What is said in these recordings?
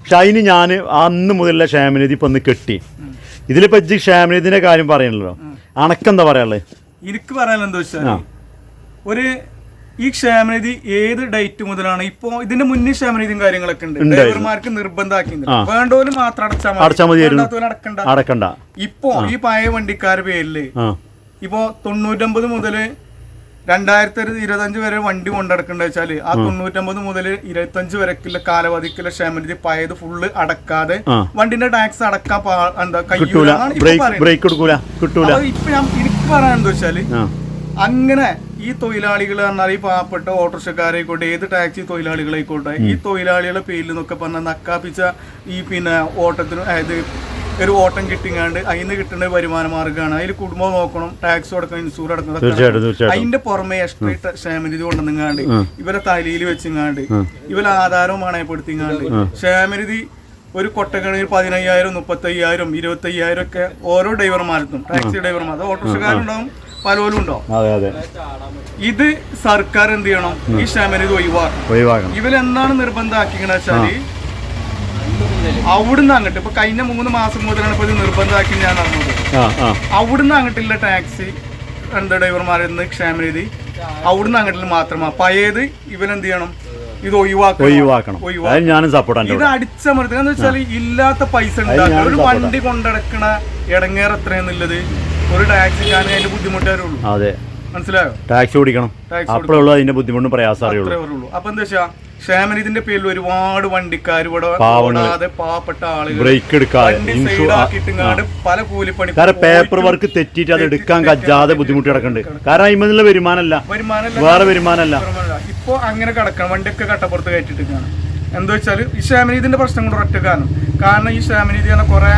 പക്ഷെ അതിന് ഞാൻ അന്ന് മുതലുള്ള ക്ഷേമനിധി ഇപ്പൊ ഒന്ന് കെട്ടി. ഇതിലിപ്പോൾ ഇജ്ജ് ക്ഷേമനിധിന്റെ കാര്യം പറയണല്ലോ. അണക്കെന്താ പറയാനുള്ളത് എനിക്ക് എന്താ വെച്ചാൽ ഒരു ഈ ക്ഷേമനിധി ഏത് ഡേറ്റ് മുതലാണ്? ഇപ്പോ ഇതിന്റെ മുന്നേ ക്ഷേമനിധിയും കാര്യങ്ങളൊക്കെ ഉണ്ട്. ഡ്രൈവർമാർക്ക് നിർബന്ധമാക്കിയിട്ടുണ്ട് വേണ്ടവര് മാത്രം അടച്ചാൽ മതി. അടക്കണ്ട. ഇപ്പോ ഈ പഴയ വണ്ടിക്കാരുടെ പേരിൽ ഇപ്പോ തൊണ്ണൂറ്റമ്പത് മുതൽ രണ്ടായിരത്തി ഇരുപത്തഞ്ച് വരെ വണ്ടി കൊണ്ടടക്കണ്ട വെച്ചാൽ ആ തൊണ്ണൂറ്റമ്പത് മുതൽ ഇരുപത്തഞ്ച് വരെക്കുള്ള കാലവധിക്കുള്ള ക്ഷേമനിധി പഴയത് ഫുള്ള് അടക്കാതെ വണ്ടിന്റെ ടാക്സ് അടക്കാൻ എന്താ കഴിയൂലാണ് ഇപ്പൊ പറയുന്നത്. ഞാൻ എനിക്ക് പറയാൻ എന്താ വെച്ചാൽ അങ്ങനെ ഈ തൊഴിലാളികൾ പറഞ്ഞാൽ ഈ പാവപ്പെട്ട ഓട്ടോറിക്ഷക്കാരായിക്കോട്ടെ ഏത് ടാക്സി തൊഴിലാളികളായിക്കോട്ടെ ഈ തൊഴിലാളികളുടെ പേരിൽ നിന്നൊക്കെ പറഞ്ഞാൽ നക്കാപ്പിച്ച ഈ പിന്നെ ഓട്ടത്തിന് അതായത് ഒരു ഓട്ടം കിട്ടിങ്ങാണ്ട് അതിന് കിട്ടുന്ന വരുമാന മാർഗമാണ് അതിൽ കുടുംബം നോക്കണം ടാക്സ് കൊടുക്കണം ഇൻഷൂർ അടക്കണം അതിന്റെ പുറമെ എക്സ്ട്രാ ക്ഷേമനിധി കൊണ്ടുവന്നിങ്ങാണ്ട് ഇവരെ തലയിൽ വെച്ചിങ്ങാണ്ട് ഇവരെ ആധാരവും പണയപ്പെടുത്തിങ്ങാണ്ട് ക്ഷേമനിധി ഒരു കൊട്ടക്കണിയിൽ പതിനയ്യായിരം മുപ്പത്തയ്യായിരം ഇരുപത്തയ്യായിരം ഒക്കെ ഓരോ ഡ്രൈവർമാർക്കും ടാക്സി ഡ്രൈവർമാർ അത് ഓട്ടോറിക്ഷക്കാരുണ്ടാവും പലരും ഉണ്ടാവും. ഇത് സർക്കാർ എന്ത് ചെയ്യണം? ഈ ക്ഷേമനിധി ഒഴിവാക്കണം. ഇവരെന്താണ് നിർബന്ധമാക്കിക്കണെന്ന് വെച്ചാൽ അവിടുന്ന് അങ്ങോട്ട് ഇപ്പൊ കഴിഞ്ഞ മൂന്ന് മാസം മുതലാണ് ഇപ്പൊ ഇത് നിർബന്ധമാക്കി ഞാൻ ആ അവിടുന്ന് അങ്ങോട്ടുള്ള ടാക്സി എന്താ ഡ്രൈവർമാരിൽ നിന്ന് ക്ഷേമനിധി അവിടുന്ന് അങ്ങോട്ടുള്ള മാത്രമാണ് പഴയത് ഇവരെന്ത് ചെയ്യണം? ഇത് ഒഴിവാക്കണം. ഞാനും സപ്പോർട്ട് ഇത് അടിച്ചമർത്തുക എന്ന് വെച്ചാൽ ഇല്ലാത്ത പൈസ ഉണ്ടാക്കുക. ഒരു വണ്ടി കൊണ്ടടക്കണ ഇടങ്ങേറെ എത്രയെന്നുള്ളത് ഒരു ടാക്സിക്കാണ് അതിന്റെ ബുദ്ധിമുട്ടേ ഉള്ളൂ അതെ. മനസ്സിലായോ? ടാക്സി ഓടിക്കണം. ടാക്സി അപ്പോഴേ ഉള്ളൂ അതിന്റെ ബുദ്ധിമുട്ടും പ്രയാസം അറിയുള്ളൂ ഉള്ളൂ. അപ്പൊ എന്താ വെച്ചാ ക്ഷേമനിധിന്റെ പേരിൽ ഒരുപാട് വണ്ടിക്കാർ ഇവിടെ. ഓടാതെ പാവപ്പെട്ട ആളുകൾ ബ്രേക്ക് എടുക്കാതെ പല കൂലിപ്പണി കാരണം പേപ്പർ വർക്ക് തെറ്റിയിട്ട് അത് എടുക്കാൻ കജ്ജാതെ ബുദ്ധിമുട്ട് കിടക്കുന്നുണ്ട്. കാരണം അതിനുള്ള വരുമാനമല്ല. വേറെ വരുമാനമല്ല. ഇപ്പൊ അങ്ങനെ കിടക്കണം. വണ്ടിയൊക്കെ കട്ടപ്പുറത്ത് കയറ്റിട്ടാണ് എന്താ വെച്ചാൽ ഈ ക്ഷേമനീതിന്റെ പ്രശ്നം കൊണ്ട് ഒറ്റ കാരണം. കാരണം ഈ ക്ഷേമനീതി എന്ന കുറെ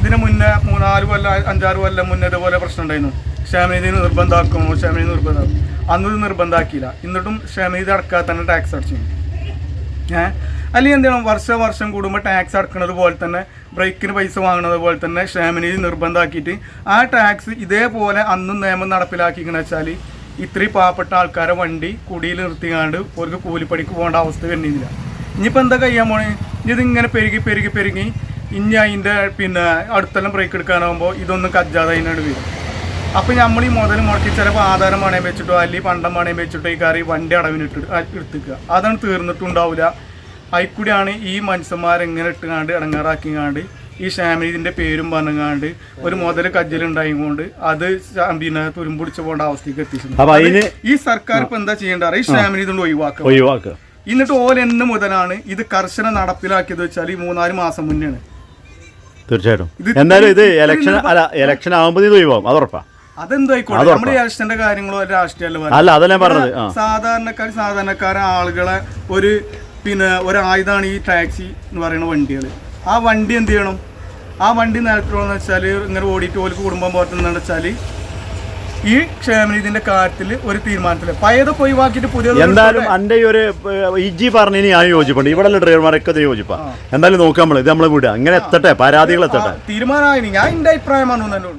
ഇതിന് മുന്നേ മൂന്നാൽ കൊല്ലം അഞ്ചാറ് കൊല്ലം മുന്നേ ഇതുപോലെ പ്രശ്നം ഉണ്ടായിരുന്നു. ക്ഷേമനീതി നിർബന്ധമാക്കുമോ ക്ഷേമനീതി നിർബന്ധമാക്കും അന്നത് നിർബന്ധമാക്കിയില്ല എന്നിട്ടും ക്ഷേമനീതി അടക്കാതെ തന്നെ ടാക്സ് അടച്ചു ഏഹ് അല്ലെങ്കിൽ എന്ത് ചെയ്യണം വർഷം വർഷം കൂടുമ്പോൾ ടാക്സ് അടക്കുന്നത് പോലെ തന്നെ ബ്രേക്കിന് പൈസ വാങ്ങുന്നത് പോലെ തന്നെ ക്ഷേമനിധി നിർബന്ധമാക്കിയിട്ട് ആ ടാക്സ് ഇതേപോലെ അന്നും നിയമം നടപ്പിലാക്കിക്കണെന്ന് വെച്ചാൽ ഇത്രയും പാവപ്പെട്ട ആൾക്കാരെ വണ്ടി കുടിയിൽ നിർത്തിക്കാണ്ട് ഒരു കൂലിപ്പണിക്ക് പോകേണ്ട അവസ്ഥ വരുന്നില്ല. ഇനിയിപ്പോൾ എന്താ കഴിയാൻ പോണേ? ഇതിങ്ങനെ പെരുകി പെരുകി പെരുകി ഇനി അതിന്റെ പിന്നെ അടുത്തെല്ലാം ബ്രേക്ക് എടുക്കാനാകുമ്പോൾ ഇതൊന്നും കജ്ജാതെ അതിനാണ് വരും അപ്പൊ നമ്മൾ ഈ മുതൽ മുടക്കി ചിലപ്പോൾ ആധാരം പണയം വെച്ചിട്ടോ അല്ലെങ്കിൽ പണ്ടം പണയം വെച്ചിട്ടോ ഈ കറി വണ്ടി അടവിനിട്ട് എടുത്തിക്കുക. അതാണ് തീർന്നിട്ടുണ്ടാവില്ല അതിൽക്കൂടിയാണ് ഈ മനുഷ്യന്മാരെങ്ങനെ ഇട്ടുകാണ്ട് ഇടങ്ങാറാക്കിങ്ങാണ്ട് ഈ ക്ഷേമനിധിന്റെ പേരും പറഞ്ഞുകാണ്ട് ഒരു മുതൽ കജ്ജലുണ്ടായിക്കൊണ്ട് അത് പിന്നെ തുരുമ്പുടിച്ച് പോകേണ്ട അവസ്ഥയ്ക്ക് എത്തിച്ചിട്ടുണ്ട് അപ്പൊ ഈ സർക്കാർ ഇപ്പൊ എന്താ ചെയ്യേണ്ട ഈ ക്ഷേമനിധി കൊണ്ട് ഒഴിവാക്കുക. ഒഴിവാക്കുക. എന്നിട്ട് ഓൽ എന്ന് മുതലാണ് ഇത് കർശന നടപ്പിലാക്കിയത് വെച്ചാൽ ഈ മൂന്നാൽ മാസം മുന്നെയാണ്. തീർച്ചയായിട്ടും. എന്തായാലും ഇത് ഇലക്ഷൻ അല്ല ഇലക്ഷൻ ആകുമ്പോൾ ഇത് ഒഴിവാകും. അത് ഉറപ്പാ. അല്ല അതല്ല ഞാൻ പറഞ്ഞത്. സാധാരണക്കാർ സാധാരണക്കാരെ ആളുകളെ ഒരു പിന്നെ ഒരു ആയുധമാണ് ഈ ടാക്സി എന്ന് പറയുന്ന വണ്ടികൾ ആ വണ്ടി എന്ത് ചെയ്യണം? ആ വണ്ടി നിലത്തിലോന്ന് വെച്ചാൽ ഇങ്ങനെ ഓടിയിട്ട് ഓർക്ക് കുടുംബം പോറ്റുന്ന വെച്ചാൽ ഈ ക്ഷേമനിധിന്റെ കാര്യത്തിൽ ഒരു തീരുമാനത്തിൽ. പഴയതൊക്കെ ഒഴിവാക്കിയിട്ട് പുതിയത് എന്തായാലും എന്റെ ഒരു ഇജി പറഞ്ഞതിന് ഞാൻ യോജിപ്പുണ്ട്. ഇവിടെ ഡ്രൈവർമാരൊക്കെ യോജിപ്പാ. എന്തായാലും നോക്കാം നമ്മൾ ഇത് നമ്മൾ വിടുക. അങ്ങനെ എത്തട്ടെ പരാതികൾ എത്തട്ടെ. തീരുമാനമായി ഞാൻ എന്റെ അഭിപ്രായമാണ് തന്നെ